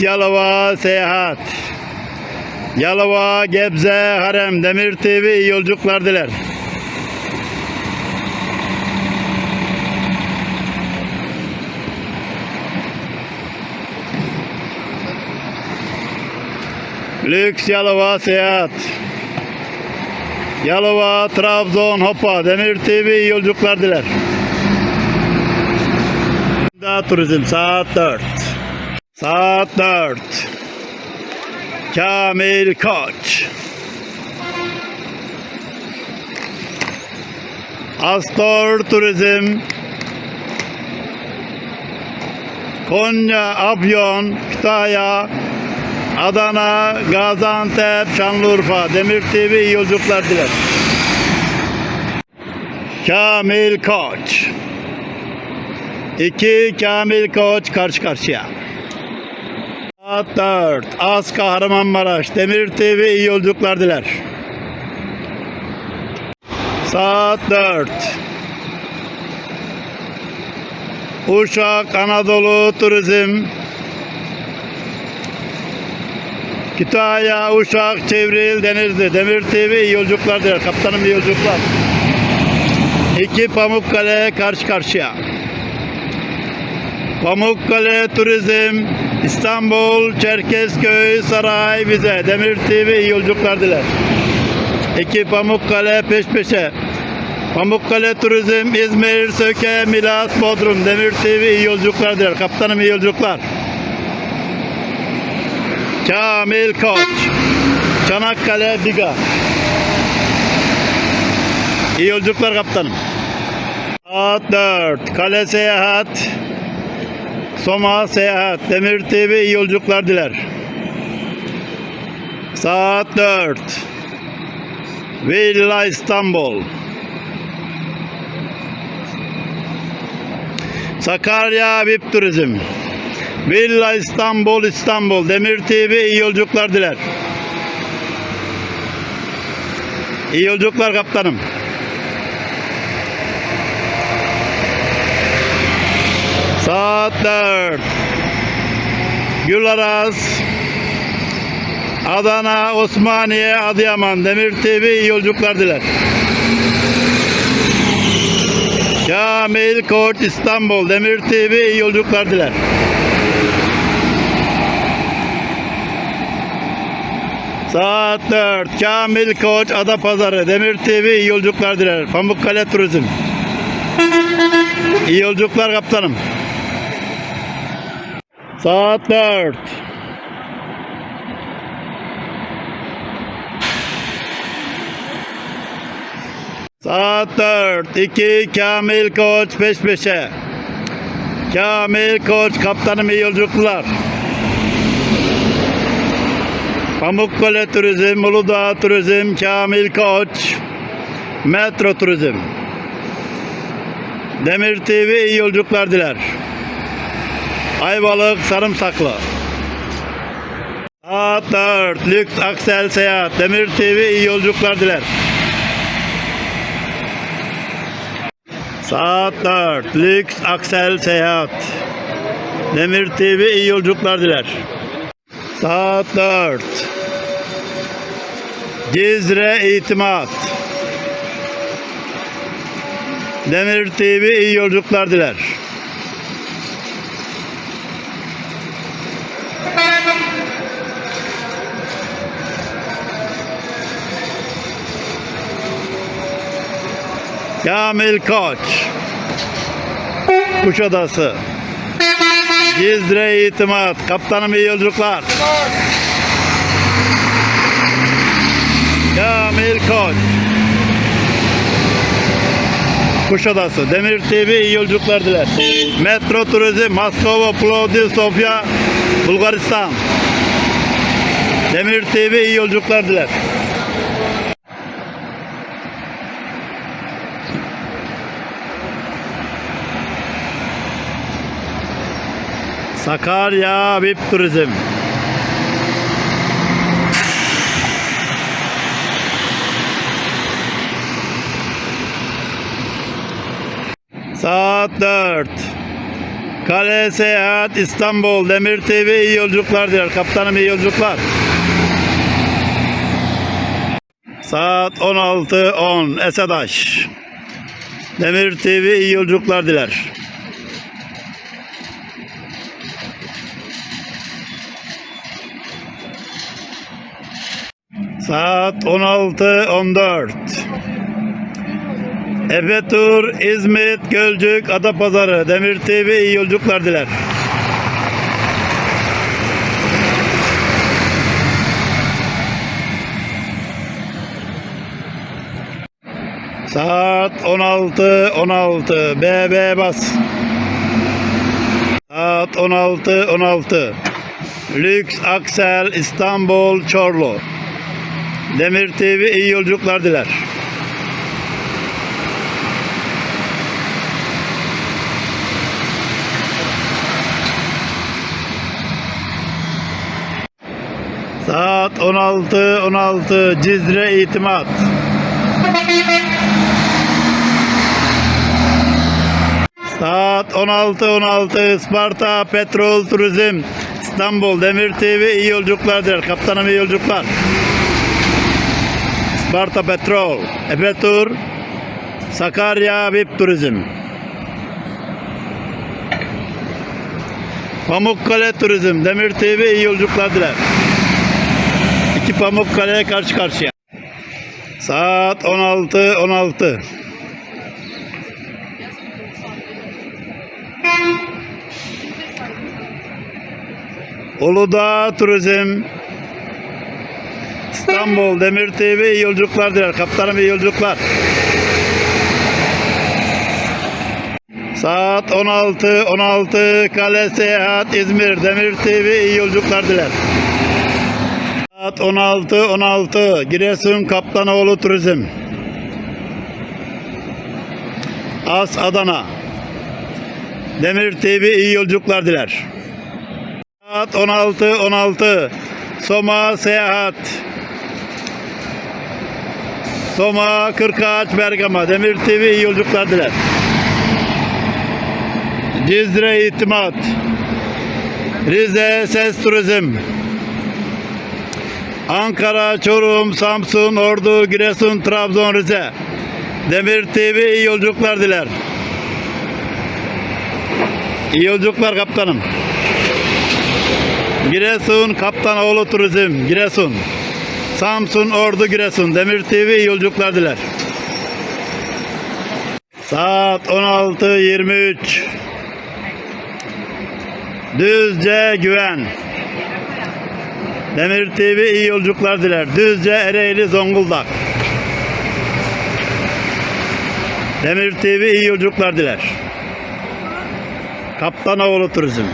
Yalova seyahat. Yalova, Gebze, Harem, Demir TV iyi yolculuklar diler. Lüks Yalova seyahat. Yalova, Trabzon, Hopa, Demir TV iyi yolculuklar diler. Turizm saat 4. Saat 4. Kamil Koç. Astor Turizm. Konya, Afyon, Kütahya, Adana, Gaziantep, Şanlıurfa, Demir TV yolculuklar diler. Kamil Koç. İki Kamil Koç karşı karşıya. Saat 4. Az Kahramanmaraş. Demir TV iyi yolculuklar diler. Saat 4. Uşak Anadolu Turizm. Kütahya, Uşak, Çevril, Denizli. Demir TV iyi yolculuklar diler. Kaptanım iyi yolculuklar. İki Pamukkale karşı karşıya. Pamukkale Turizm, İstanbul, Çerkezköy, Saray, Vize, Demir TV iyi yolculuklar diler. İki Pamukkale peş peşe. Pamukkale Turizm, İzmir, Söke, Milas, Bodrum, Demir TV iyi yolculuklar diler. Kaptanım iyi yolculuklar. Kamil Koç, Çanakkale, Biga. İyi yolculuklar kaptanım. Saat 4, Kale Seyahat, Soma Seyahat, Demir TV iyi yolculuklar diler. Saat 4. Villa İstanbul. Sakarya VIP Turizm. Villa İstanbul İstanbul. Demir TV iyi yolculuklar diler. İyi yolculuklar kaptanım. Saat 4. Gülaraz. Adana, Osmaniye, Adıyaman, Demir TV iyi yolculuklar diler. Kamil Koç İstanbul, Demir TV iyi yolculuklar diler. Saat 4. Kamil Koç Adapazarı, Demir TV iyi yolculuklar diler. Pamukkale Turizm. İyi yolculuklar kaptanım. Saat 4. Saat 4. 2 Kamil Koç peş peşe. Kamil Koç kaptanım iyi yolculuklar. Pamukkale Turizm, Uludağ Turizm, Kamil Koç, Metro Turizm. Demir TV iyi yolculuklar diler. Ayvalık Sarımsaklı. Saat Saat 4. Lüks Aksel Seyahat. Demir TV iyi yolculuklar diler. Saat 4. Lüks Aksel Seyahat. Demir TV iyi yolculuklar diler. Saat 4. Cizre İtimat. Demir TV iyi yolculuklar diler. Kamil Koç. Kuşadası. Cizre İtimat. Kaptanım iyi yolculuklar. Kamil Koç. Kuşadası. Demir TV iyi yolculuklar diler. Metro Turizm Moskova, Plovdiv, Sofya, Bulgaristan. Demir TV iyi yolculuklar diler. Sakarya VIP Turizm. Saat 4. Kale Seyahat İstanbul Demir TV iyi yolculuklar diler. Kaptanım iyi yolculuklar. Saat 16.10 Esadaş. Demir TV iyi yolculuklar diler. Saat 16.14 Efe Tur, İzmit, Gölcük, Adapazarı, Demir TV iyi yolculuklar diler. Saat 16.16 BB bas. Saat 16.16 Lüks Aksel İstanbul Çorlu. Demir TV iyi yolculuklar diler. Saat 16.16 Cizre İtimat. Saat 16.16 Isparta Petrol Turizm İstanbul Demir TV iyi yolculuklar diler. Kaptanım iyi yolculuklar. Isparta Petrol, Efe Tur, Sakarya VIP Turizm. Pamukkale Turizm, Demir TV iyi yolculuklar diler. İki Pamukkale'ye karşı karşıya. Saat 16.16 Uludağ Turizm, İstanbul Demir TV iyi yolculuklar diler. Kaptanım iyi yolculuklar. Saat 16 16 Kale Seyahat İzmir Demir TV iyi yolculuklar diler. Saat 16 16 Giresun Kaptanoğlu Turizm. As Adana. Demir TV iyi yolculuklar diler. Saat 16 16 Soma Seyahat. Soma, Kırkağaç, Bergama, Demir TV iyi yolculuklar diler. Cizre İtimat, Rize Ses Turizm, Ankara, Çorum, Samsun, Ordu, Giresun, Trabzon, Rize. Demir TV iyi yolculuklar diler. İyi yolculuklar kaptanım. Giresun Kaptanoğlu Turizm, Giresun. Samsun, Ordu, Giresun. Demir TV yolculuklar diler. Saat 16.23 Düzce Güven Demir TV iyi yolculuklar diler. Düzce Ereğli Zonguldak Demir TV iyi yolculuklar diler. Kaptanoğlu Turizm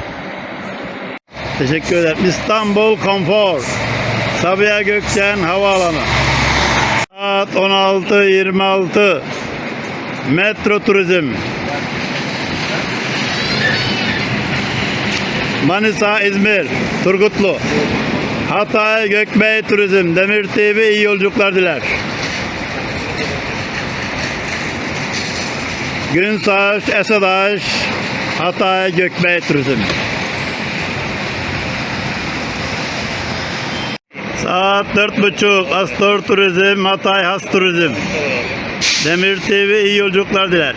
Teşekkür ederim. İstanbul Konfor Sabiha Gökçen Havaalanı. Saat 16.26 Metro Turizm. Manisa İzmir Turgutlu. Hatay Gökbey Turizm. Demir TV iyi yolculuklar diler. Günsaç, Esadaş, Hatay Gökbey Turizm. Saat dört buçuk Astor Turizm, Hatay Has Turizm. Demir TV iyi yolculuklar diler.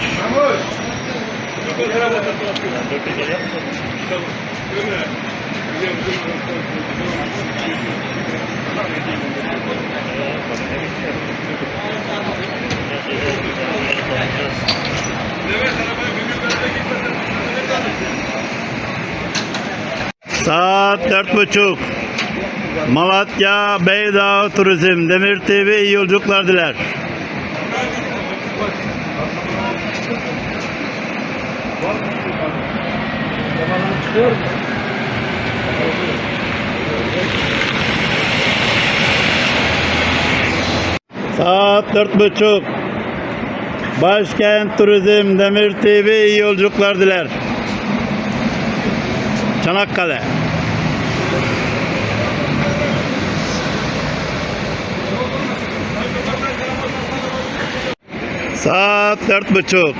Saat dört buçuk. Malatya Beydağ Turizm Demir TV iyi yolculuklar diler. Saat dört buçuk. Başkent Turizm Demir TV iyi yolculuklar diler. Çanakkale. Saat dört buçuk.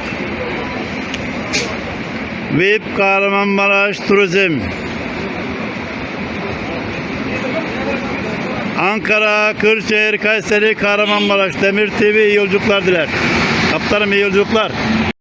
VIP Kahramanmaraş Turizm. Ankara, Kırşehir, Kayseri, Kahramanmaraş, Demir TV iyi yolculuklar diler. Kaptanım iyi yolculuklar.